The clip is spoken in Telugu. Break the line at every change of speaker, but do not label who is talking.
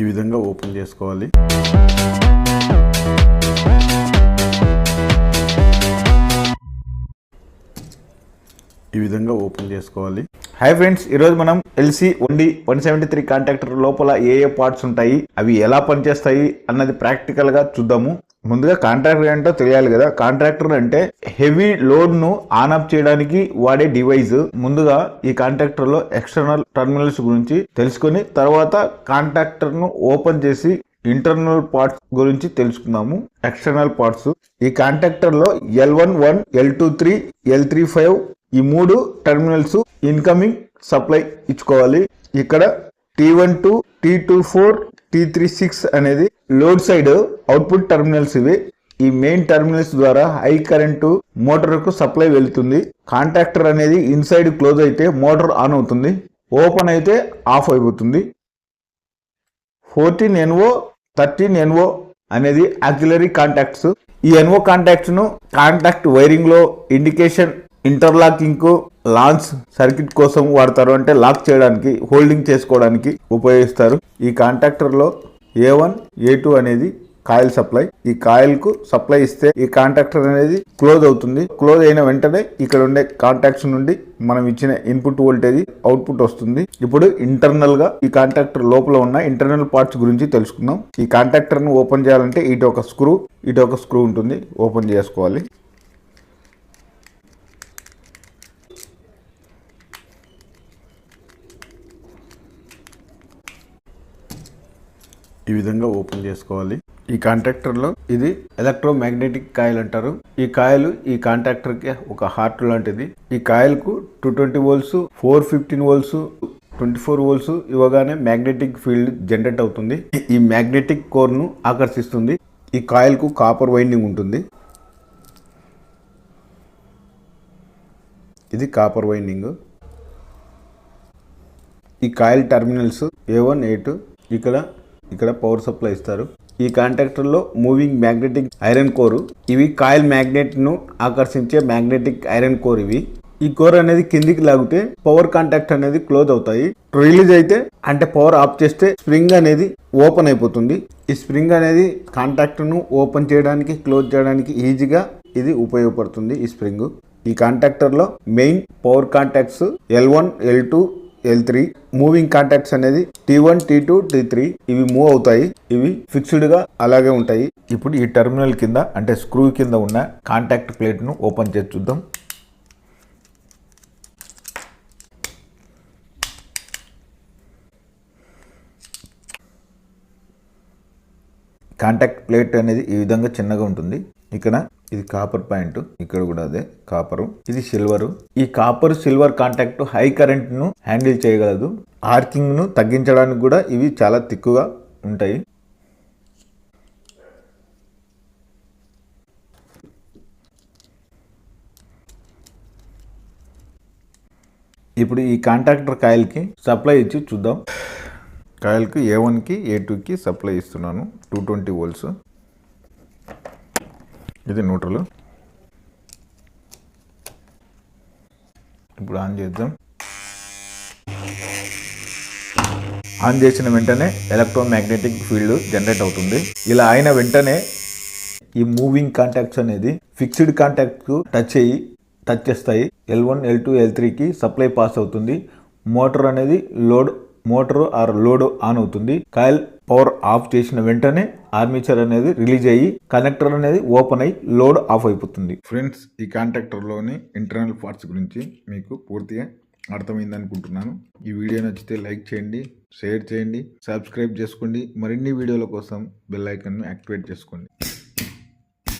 ఈ విధంగా ఓపెన్ చేసుకోవాలి. ఈ విధంగా ఓపెన్ చేసుకోవాలి. హాయ్ ఫ్రెండ్స్ ఈరోజు మనం ఎల్సి వండి వన్ సెవెంటీ త్రీ కాంటాక్టర్ లోపల ఏ ఏ పార్ట్స్ ఉంటాయి అవి ఎలా పనిచేస్తాయి అన్నది ప్రాక్టికల్గా చూద్దాము. ముందుగా కాంట్రాక్టర్ ఏంటో తెలియాలి కదా. కాంట్రాక్టర్ అంటే హెవీ లోడ్ను ఆన్ ఆఫ్ చేయడానికి వాడే డివైస్ ముందుగా ఈ కాంట్రాక్టర్లో ఎక్స్టర్నల్ టర్మినల్స్ గురించి తెలుసుకొని తర్వాత కాంట్రాక్టర్ను ఓపెన్ చేసి ఇంటర్నల్ పార్ట్స్ గురించి తెలుసుకుందాము. ఎక్స్టర్నల్ పార్ట్స్ ఈ కాంట్రాక్టర్లో L one one L two three L three five ఈ మూడు టర్మినల్స్ ఇన్కమింగ్ సప్లై ఇచ్చుకోవాలి. ఇక్కడ T one two T two four T three six అనేది లోడ్ సైడ్ అవుట్పుట్ టెర్మినల్స్ ఇవి. ఈ మెయిన్ టెర్మినల్స్ ద్వారా హై కరెంటు మోటార్కు సప్లై వెళ్తుంది. కాంట్రాక్టర్ అనేది ఇన్సైడ్ క్లోజ్ అయితే మోటార్ ఆన్ అవుతుంది. ఓపెన్ అయితే ఆఫ్ అయిపోతుంది. ఫోర్టీన్ ఎన్ఓ థర్టీన్ ఎన్ఓ అనేది ఆక్సిలరీ కాంటాక్ట్స్. ఈ ఎన్ఓ కాంటాక్ట్స్ను కాంటాక్ట్ వైరింగ్లో ఇండికేషన్ ఇంటర్లాకింగ్కు లాంచ్ సర్క్యూట్ కోసం వాడతారు అంటే లాక్ చేయడానికి హోల్డింగ్ చేసుకోవడానికి ఉపయోగిస్తారు. ఈ కాంటాక్టర్లో ఏ వన్ ఏ టూ అనేది కాయిల్ సప్లై. ఈ కాయిల్కు సప్లై ఇస్తే ఈ కాంటాక్టర్ అనేది క్లోజ్ అవుతుంది. క్లోజ్ అయిన వెంటనే ఇక్కడ ఉండే కాంటాక్ట్స్ నుండి మనం ఇచ్చిన ఇన్పుట్ వోల్టేజ్ అవుట్పుట్ వస్తుంది. ఇప్పుడు ఇంటర్నల్గా ఈ కాంటాక్టర్ లోపల ఉన్న ఇంటర్నల్ పార్ట్స్ గురించి తెలుసుకుందాం. ఈ కాంటాక్టర్ను ఓపెన్ చేయాలంటే ఇటు ఒక స్క్రూ ఇటు ఒక స్క్రూ ఉంటుంది. ఓపెన్ చేసుకోవాలి. ఈ విధంగా ఓపెన్ చేసుకోవాలి. ఈ కాంట్రాక్టర్లో ఇది ఎలక్ట్రోమాగ్నెటిక్ కాయిల్ అంటారు. ఈ కాయిల్ ఈ కాంట్రాక్టర్కి ఒక హార్ట్ లాంటిది. ఈ కాయిల్కు two twenty volts four fifteen volts twenty four volts ఇవ్వగానే మ్యాగ్నెటిక్ ఫీల్డ్ జనరేట్ అవుతుంది. ఈ మ్యాగ్నెటిక్ కోర్ను ఆకర్షిస్తుంది. ఈ కాయిల్కు కాపర్ వైండింగ్ ఉంటుంది. ఇది కాపర్ వైండింగ్. ఈ coil terminals A one A two ఇక్కడ ఇక్కడ పవర్ సప్లై ఇస్తారు. ఈ కాంట్రాక్టర్లో మూవింగ్ మ్యాగ్నెటిక్ ఐరన్ కోరు ఇవి కాయిల్ మ్యాగ్నెట్ను ఆకర్షించే మ్యాగ్నెటిక్ ఐరన్ కోర్ ఇవి. ఈ కోర్ అనేది కిందికి లాగితే పవర్ కాంటాక్ట్ అనేది క్లోజ్ అవుతాయి. రిలీజ్ అయితే అంటే పవర్ ఆఫ్ చేస్తే స్ప్రింగ్ అనేది ఓపెన్ అయిపోతుంది. ఈ స్ప్రింగ్ అనేది కాంటాక్ట్ను ఓపెన్ చేయడానికి క్లోజ్ చేయడానికి ఈజీగా ఇది ఉపయోగపడుతుంది ఈ స్ప్రింగ్ ఈ కాంటాక్టర్లో main power contacts L one L two L three moving contacts అనేది T one T two T three ఇవి మూవ్ అవుతాయి. ఇవి ఫిక్స్డ్గా అలాగే ఉంటాయి. ఇప్పుడు ఈ టెర్మినల్ కింద అంటే స్క్రూ కింద ఉన్న కాంటాక్ట్ ప్లేట్ను ఓపెన్ చేసి చూద్దాం. కాంటాక్ట్ ప్లేట్ అనేది ఈ విధంగా చిన్నగా ఉంటుంది. ఇక్కడ ఇది కాపర్ పాయింట్ ఇక్కడ కూడా అదే కాపరు ఇది సిల్వర్ ఈ కాపర్ సిల్వర్ కాంటాక్ట్ హై కరెంట్ను హ్యాండిల్ చేయగలదు. ఆర్కింగ్ను తగ్గించడానికి కూడా ఇవి చాలా తిక్కుగా ఉంటాయి. ఇప్పుడు ఈ కాంట్రాక్టర్ కాయిల్కి సప్లై ఇచ్చి చూద్దాం. కాయిల్కి ఏ వన్కి ఏ టూకి సప్లై ఇస్తున్నాను. టూ ట్వంటీ వోల్ట్స్ ఇది న్యూట్రల్ ఇప్పుడు ఆన్ చేద్దాం. ఆన్ చేసిన వెంటనే ఎలక్ట్రోమాగ్నెటిక్ ఫీల్డ్ జనరేట్ అవుతుంది. ఇలా అయిన వెంటనే ఈ మూవింగ్ కాంటాక్ట్స్ అనేది ఫిక్స్డ్ కాంటాక్ట్కు టచ్ అయ్యి టచ్ చేస్తాయి. L one L two L త్రీకి సప్లై పాస్ అవుతుంది. మోటార్ అనేది load motor or load on అవుతుంది. కాయల్ పవర్ ఆఫ్ చేసిన వెంటనే ఆర్మేచర్ అనేది రిలీజ్ అయ్యి కనెక్టర్ అనేది ఓపెన్ అయ్యి లోడ్ ఆఫ్ అయిపోతుంది. ఫ్రెండ్స్ ఈ కాంటాక్టర్లోని ఇంటర్నల్ పార్ట్స్ గురించి మీకు పూర్తిగా అర్థమైంది అనుకుంటున్నాను. ఈ వీడియో నచ్చితే లైక్ చేయండి షేర్ చేయండి సబ్స్క్రైబ్ చేసుకోండి. మరిన్ని వీడియోల కోసం బెల్ ఐకాన్ను యాక్టివేట్ చేసుకోండి.